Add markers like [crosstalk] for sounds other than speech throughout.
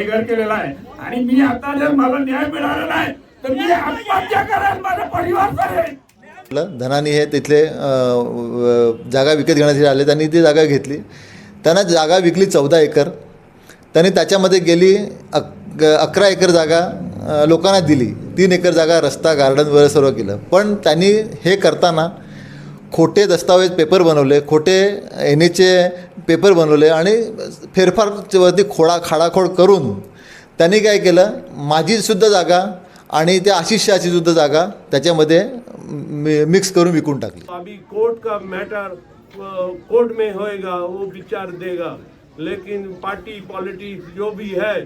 बेघर केलेला आहे. आणि मी आता जर मला न्याय मिळाला नाही तर मी आत्महत्या करेल माझा परिवार करेल धनानी हे तिथले जागा विकत घेण्यासाठी आले. त्यांनी ती जागा घेतली. त्यांना जागा विकली चौदा एकर. त्यांनी त्याच्यामध्ये गेली अक अकरा एकर जागा लोकांना दिली. तीन एकर जागा रस्ता गार्डन वगैरे सर्व केलं. पण त्यांनी हे करताना खोटे दस्तावेज पेपर बनवले. खोटे एन एचे पेपर बनवले आणि फेरफारवरती खोडा खाडाखोड करून त्यांनी काय केलं? माझीसुद्धा जागा आणि त्या आशिष्याची सुद्धा जागा त्याच्यामध्ये मिक्स करून विकून टाकली. अभी कोर्ट का मॅटर कोर्ट में होएगा वो विचार देगा। लेकिन पार्टी पॉलिटिक्स जो भी है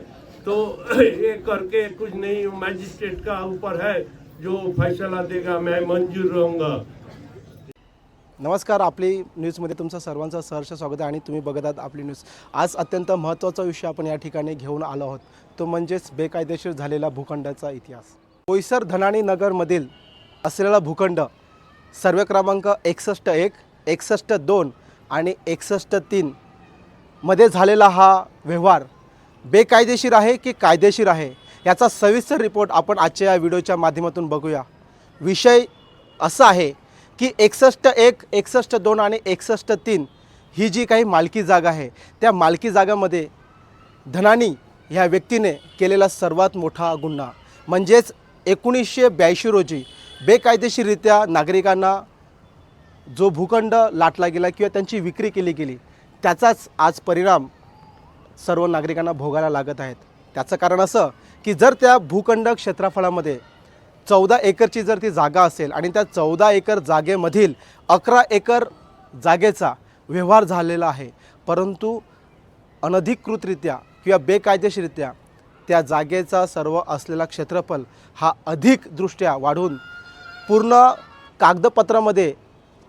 तो [clears throat] ये करके कुछ नहीं मैजिस्ट्रेट का ऊपर है जो फैसला देगा मैं मंजूर रहूंगा। नमस्कार आपली न्यूजमध्ये तुमचं सर्वांचं सहर्ष स्वागत आहे आणि तुम्ही बघत आहात आपली न्यूज. आज अत्यंत महत्त्वाचा विषय आपण या ठिकाणी घेऊन आलो आहोत. तो म्हणजेच बेकायदेशीर झालेला भूखंडाचा इतिहास. बोईसर धनाणी नगरमधील असलेला भूखंड सर्वे क्रमांक एकसष्ट एक एकसष्ट दोन आणि एकसष्ट तीन मध्ये झालेला हा व्यवहार बेकायदेशीर आहे की कायदेशीर आहे याचा सविस्तर रिपोर्ट आपण आजच्या या व्हिडिओच्या माध्यमातून बघूया. विषय असा आहे की एकसष्ट एक एकसष्ट दोन आणि एकसष्ट तीन ही जी काही मालकी जागा आहे त्या मालकी जागामध्ये धनानी ह्या व्यक्तीने केलेला सर्वात मोठा गुन्हा. म्हणजेच एकोणीसशे ब्याऐंशी रोजी बेकायदेशीररित्या नागरिकांना जो भूखंड लाटला गेला किंवा त्यांची विक्री केली गेली त्याचाच आज परिणाम सर्व नागरिकांना भोगायला लागत आहेत. त्याचं कारण असं की जर त्या भूखंड क्षेत्रफळामध्ये चौदा एकरची जर ती जागा असेल आणि त्या चौदा एकर जागेमधील अकरा एकर जागेचा व्यवहार झालेला आहे परंतु अनधिकृतरित्या किंवा बेकायदेशीरित्या त्या जागेचा सर्व असलेला क्षेत्रफळ हा अधिकदृष्ट्या वाढून पूर्ण कागदपत्रामध्ये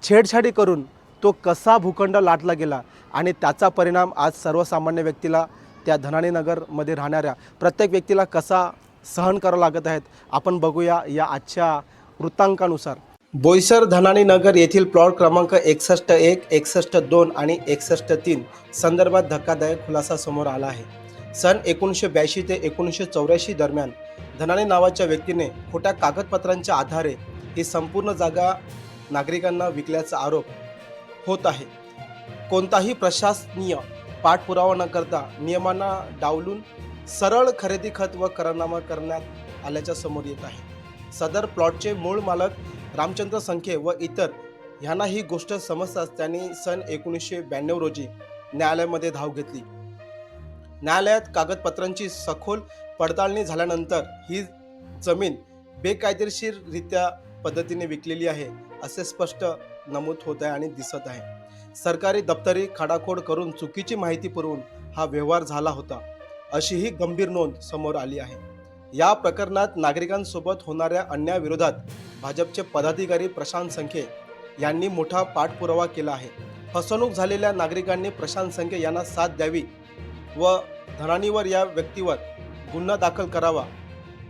छेडछाडी करून तो कसा भूखंड लाटला गेला आणि त्याचा परिणाम आज सर्वसामान्य व्यक्तीला त्या धनानीनगरमध्ये राहणाऱ्या प्रत्येक व्यक्तीला कसा सहन करावं लागत आहेत. आपण बघूया या आजच्या वृत्तांकानुसार. बोईसर धनानी नगर येथील प्लॉट क्रमांक एकसष्ट एक एकसष्ट दोन आणि एकसष्ट तीन संदर्भात धक्कादायक खुलासा समोर आला आहे. सन एकोणीसशे ब्याऐंशी ते एकोणीसशे चौऱ्याऐंशी दरम्यान धनानी नावाच्या व्यक्तीने खोट्या कागदपत्रांच्या आधारे ही संपूर्ण जागा नागरिकांना विकल्याचा आरोप होत आहे. कोणताही प्रशासनीय पाठपुरावा न करता नियमांना डावलून सरळ खरेदी खत व करारनामा करण्यात आल्याच्या समोर येत आहे. सदर प्लॉटचे मूळ मालक रामचंद्र संखे व इतर ह्यांना ही गोष्ट समजताच त्यांनी सन एकोणीसशे ब्याण्णव रोजी न्यायालयामध्ये धाव घेतली. न्यायालयात कागदपत्रांची सखोल पडताळणी झाल्यानंतर ही जमीन बेकायदेशीररित्या पद्धतीने विकलेली आहे असे स्पष्ट नमूद होत आहे आणि दिसत आहे. सरकारी दप्तरी खाडाखोड करून चुकीची माहिती पुरवून हा व्यवहार झाला होता. अशी ही गंभीर नोंद समोर आली आहे. या प्रकरणात नागरिकांसोबत होणाऱ्या अन्यायाविरोधात भाजपचे पदाधिकारी प्रशांत संखे यांनी मोठा पाठपुरावा केला आहे. फसवणूक झालेल्या नागरिकांनी प्रशांत संखे यांना साथ द्यावी व धनानीवर या व्यक्तीवर गुन्हा दाखल करावा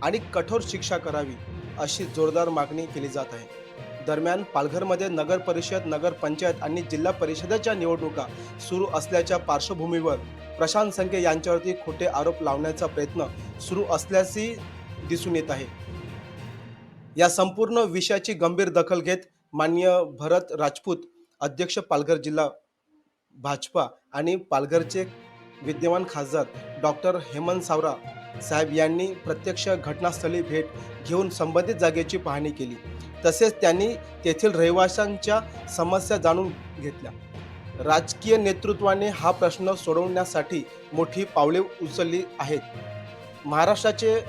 आणि कठोर शिक्षा करावी अशी जोरदार मागणी केली जात आहे. दरम्यान पालघरमध्ये नगर परिषद नगर पंचायत आणि जिल्हा परिषदेच्या निवडणुका सुरू असल्याच्या पार्श्वभूमीवर प्रशांत संखे यांच्यावरती खोटे आरोप लावण्याचा प्रयत्न सुरू असल्याची दिसून येत आहे. या संपूर्ण विषयाची गंभीर दखल घेत मान्य भरत राजपूत अध्यक्ष पालघर जिल्हा भाजपा आणि पालघरचे विद्यमान खासदार डॉक्टर हेमंत सावरा साहेब यांनी प्रत्यक्ष घटनास्थळी भेट घेऊन संबंधित जागेची पाहणी केली. तसेच त्यांनी तेथील रहिवाशांच्या समस्या जाणून घेतल्या. राजकीय नेतृत्वाने हा प्रश्न सोडवण्यासाठी मोठी पावले उचलली आहेत. महाराष्ट्राचे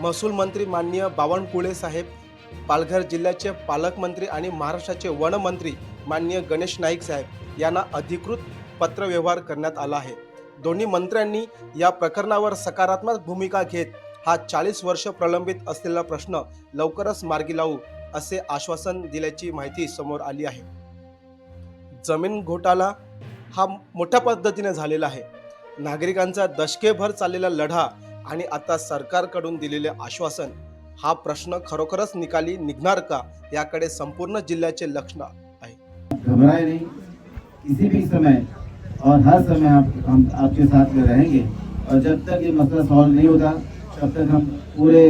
महसूल मंत्री माननीय बावनकुळे साहेब पालघर जिल्ह्याचे पालकमंत्री आणि महाराष्ट्राचे वनमंत्री माननीय गणेश नाईक साहेब यांना अधिकृत पत्रव्यवहार करण्यात आला आहे. दोन्ही मंत्र्यांनी या प्रकरणावर सकारात्मक भूमिका घेत हा चाळीस वर्ष प्रलंबित असलेला प्रश्न लवकरच मार्गी लावू असे आश्वासन दिल्याची माहिती समोर आली आहे. जमीन घोटाळा हा मोठ्या पद्धतीने झालेला आहे. नागरिकांचा दशकेभर चाललेला लढा आणि आता सरकारकडून दिलेले आश्वासन हा प्रश्न खरोखरच निकाली निघणार का याकडे संपूर्ण जिल्ह्याचे लक्ष आहे. किसी भी समय और हर समय आप, हम आपके साथ में रहेंगे। और जब तक ये मसला सॉल्व नहीं होता तब तक हम पूरे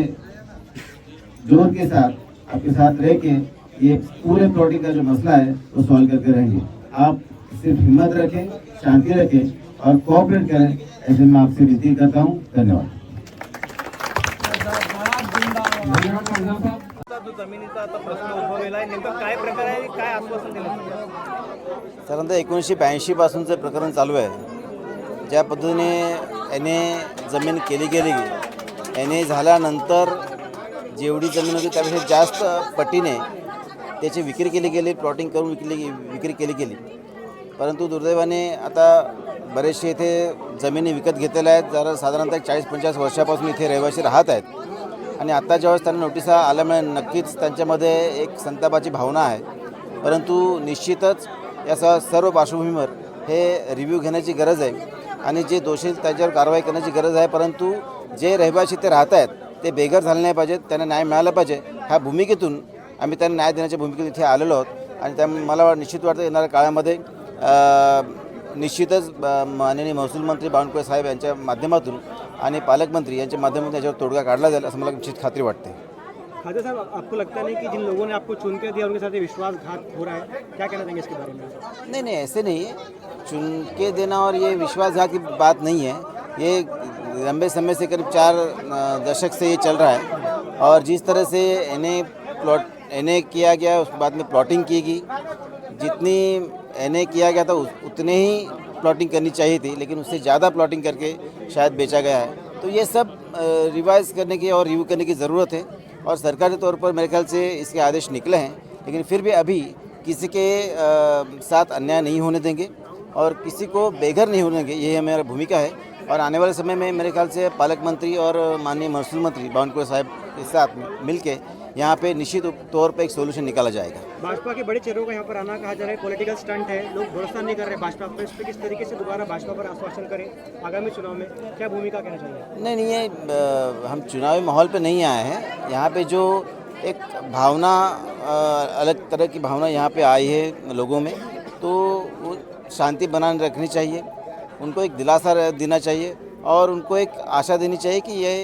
ज़ोर के साथ, आपके साथ रह के ये पूरे प्लॉटिंग का जो मसला है, वो सॉल्व करके रहेंगे। आप सिर्फ़ हिम्मत रखें, शांति रखें और कोऑपरेट करें, ऐसे मैं आपसे विनती करता हूँ। धन्यवाद। जो जमिनीचा आता प्रश्न उद्भवलेला आहे. नेमका काय प्रकार आहे काय आश्वासन दिलं? साधारणतः एकोणीसशे ब्याऐंशीपासूनचं प्रकरण चालू आहे. ज्या पद्धतीने एन ए जमीन केली गेली एन ए झाल्यानंतर जेवढी जमीन होती त्यापेक्षा जास्त पटीने त्याची विक्री केली गेली प्लॉटिंग करून विकली विक्री केली गेली. परंतु दुर्दैवाने आता बरेचसे इथे जमिनी विकत घेतलेल्या आहेत. जरा साधारणतः चाळीस पंचाळीस वर्षापासून इथे रहिवासी राहत आहेत. आणि आत्ता ज्यावेळेस त्यांना नोटिसा आल्यामुळे नक्कीच त्यांच्यामध्ये एक संतापाची भावना आहे. परंतु निश्चितच याचा सर्व पार्श्वभूमीवर हे रिव्ह्यू घेण्याची गरज आहे. आणि जे दोषी त्याच्यावर कारवाई करण्याची गरज आहे परंतु जे रहिवासी ते राहत आहेत ते बेघर झाले नाही पाहिजेत त्यांना न्याय मिळाला पाहिजे. ह्या भूमिकेतून आम्ही त्यांना न्याय देण्याच्या भूमिकेत इथे आलेलो आहोत. आणि त्या मला निश्चित वाटतं येणाऱ्या काळामध्ये निश्चितच माननीय महसूल मंत्री बावनकुळे साहेब यांच्या माध्यमातून आणि पालकमंत्री यांच्या माध्यमातून याच्यावर तोडगा काढला जाईल असं मला निश्चित खात्री वाटते. खाजा साहब आपको लगता नहीं कि जिन लोगों ने आपको चुन के दिया, उनके साथ विश्वासघात हो रहा है? क्या कहना चाहेंगे इसके बारे में? नहीं नहीं, ऐसे नहीं है। चुन के देना और ये विश्वासघात की बात नहीं है। ये लंबे समय से करीब चार दशक से ये चल रहा है और जिस तरह से ए प्लॉट एन किया गया उसके बाद में प्लॉटिंग की गई। जितनी एन किया गया था उतने ही प्लॉटिंग करनी चाहिए थी, लेकिन उससे ज़्यादा प्लॉटिंग करके शायद बेचा गया है। तो ये सब रिवाइज करने की और रिव्यू करने की ज़रूरत है। और सरकारी तौर पर मेरे ख्याल से इसके आदेश निकले हैं लेकिन फिर भी अभी किसी के साथ अन्याय नहीं होने देंगे और किसी को बेघर नहीं होने देंगे यही हमारा भूमिका है। और आने वाले समय में मेरे ख्याल से पालक मंत्री और माननीय महसूल मंत्री बावनकुळे साहब के साथ मिल के यहाँ पे निश्चित तौर पे एक सोल्यूशन निकाला जाएगा। भाजपा के बड़े चेहरों का यहाँ पर आना कहा जा रहा है पॉलिटिकल स्टंट है लोग भरोसा नहीं कर रहे भाजपा पर इस पर किस तरीके से दोबारा भाजपा पर आश्वासन करें आगामी चुनाव में? क्या भूमिका कहना चाहिए? नहीं नहीं ये हम चुनावी माहौल पर नहीं आए हैं। यहाँ पे जो एक भावना अलग तरह की भावना यहाँ पे आई है लोगों में तो वो शांति बनाए रखनी चाहिए। उनको एक दिलासा देना चाहिए और उनको एक आशा देनी चाहिए कि ये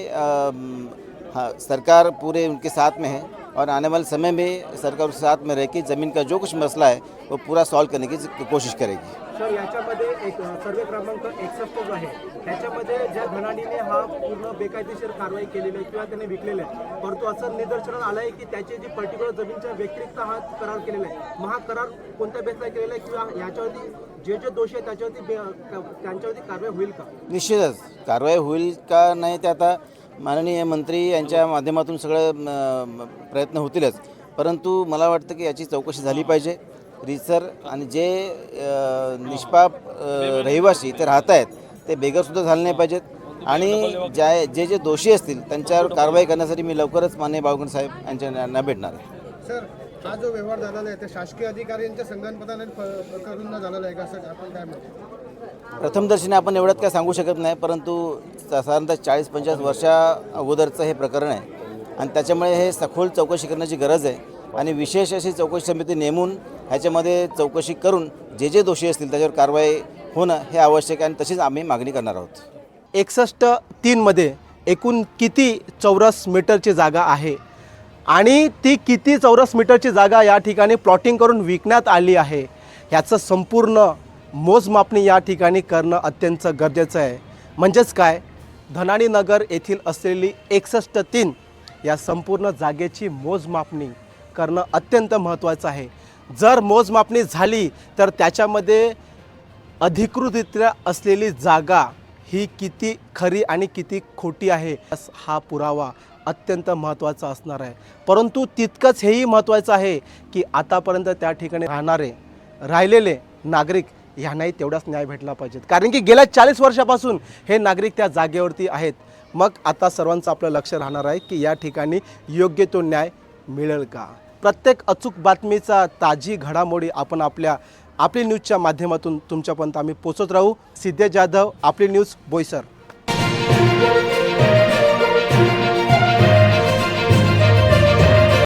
सरकार पूरे उनके साथ में है। और आने वाले समय में सरकार उसके साथ में रह के ज़मीन का जो कुछ मसला है वो पूरा सॉल्व करने की कोशिश करेगी। सर याच्यामध्ये एक सर्वे क्रमांक एकसष्ट जो आहे त्याच्यामध्ये ज्या धनाडीने हा पूर्ण बेकायदेशीर कारवाई केलेली आहे किंवा त्याने विकलेलं आहे परंतु असं निदर्शनात आलं आहे की त्याची जी पर्टिक्युलर जमीनच्या व्यतिरिक्त हा करार केलेला आहे. मग हा करार कोणत्या बेसला केलेला आहे किंवा याच्यावरती जे जे दोषी आहेत त्याच्यावरती त्यांच्यावरती कारवाई होईल का? निश्चितच. कारवाई होईल का नाही ते आता माननीय मंत्री यांच्या माध्यमातून सगळं प्रयत्न होतीलच. परंतु मला वाटतं की याची चौकशी झाली पाहिजे. रिसर आणि जे निष्पाप रहिवासी ते राहत आहेत ते बेघरसुद्धा झाले नाही पाहिजेत. आणि ज्या जे जे दोषी असतील त्यांच्यावर कारवाई करण्यासाठी मी लवकरच माननीय बावगण साहेब यांच्या न भेटणार आहे. सर हा जो व्यवहार झालेला आहे ते शासकीय अधिकाऱ्यांच्या संगणपताने करून झालेला आहे का? असं आपण काय म्हणतो? प्रथमदर्शनी आपण एवढ्यात काय सांगू शकत नाही परंतु साधारणतः चाळीस पंचेचाळीस वर्षा अगोदरचं हे प्रकरण आहे. आणि त्याच्यामुळे हे सखोल चौकशी करण्याची गरज आहे. आणि विशेष अशी चौकशी समिती नेमून ह्याच्यामध्ये चौकशी करून जे जे दोषी असतील त्याच्यावर कारवाई होणं हे आवश्यक आहे आणि तशीच आम्ही मागणी करणार आहोत. एकसष्ट तीनमध्ये एकूण किती चौरस मीटरची जागा आहे? आणि ती किती चौरस मीटरची जागा या ठिकाणी प्लॉटिंग करून विकण्यात आली आहे. ह्याचं संपूर्ण मोजमापणी या ठिकाणी करणं अत्यंत गरजेचं आहे. म्हणजेच काय? धनाणी नगर येथील असलेली एकसष्ट तीन या संपूर्ण जागेची मोजमापणी करणं अत्यंत महत्त्वाचं आहे. जर मोजमापणी झाली तर त्याच्यामध्ये अधिकृतरित्या असलेली जागा ही किती खरी आणि किती खोटी आहे अस- हा पुरावा अत्यंत महत्त्वाचं असणार आहे. परंतु तितकंच हेही महत्त्वाचं आहे की आतापर्यंत त्या ठिकाणी राहणारे राहिलेले नागरिक ह्यांनाही तेवढाच न्याय भेटला पाहिजेत कारण की गेल्या चाळीस वर्षापासून हे नागरिक त्या जागेवरती आहेत. मग आता सर्वांचं आपलं लक्ष राहणार आहे की या ठिकाणी योग्य तो न्याय मिळेल का? प्रत्येक अचूक बातमीचा ताजी घडामोडी आपण आपल्या आपली न्यूजच्या माध्यमातून तुमच्यापर्यंत आम्ही पोचत राहू. सिद्धे जाधव आपली न्यूज बोईसर.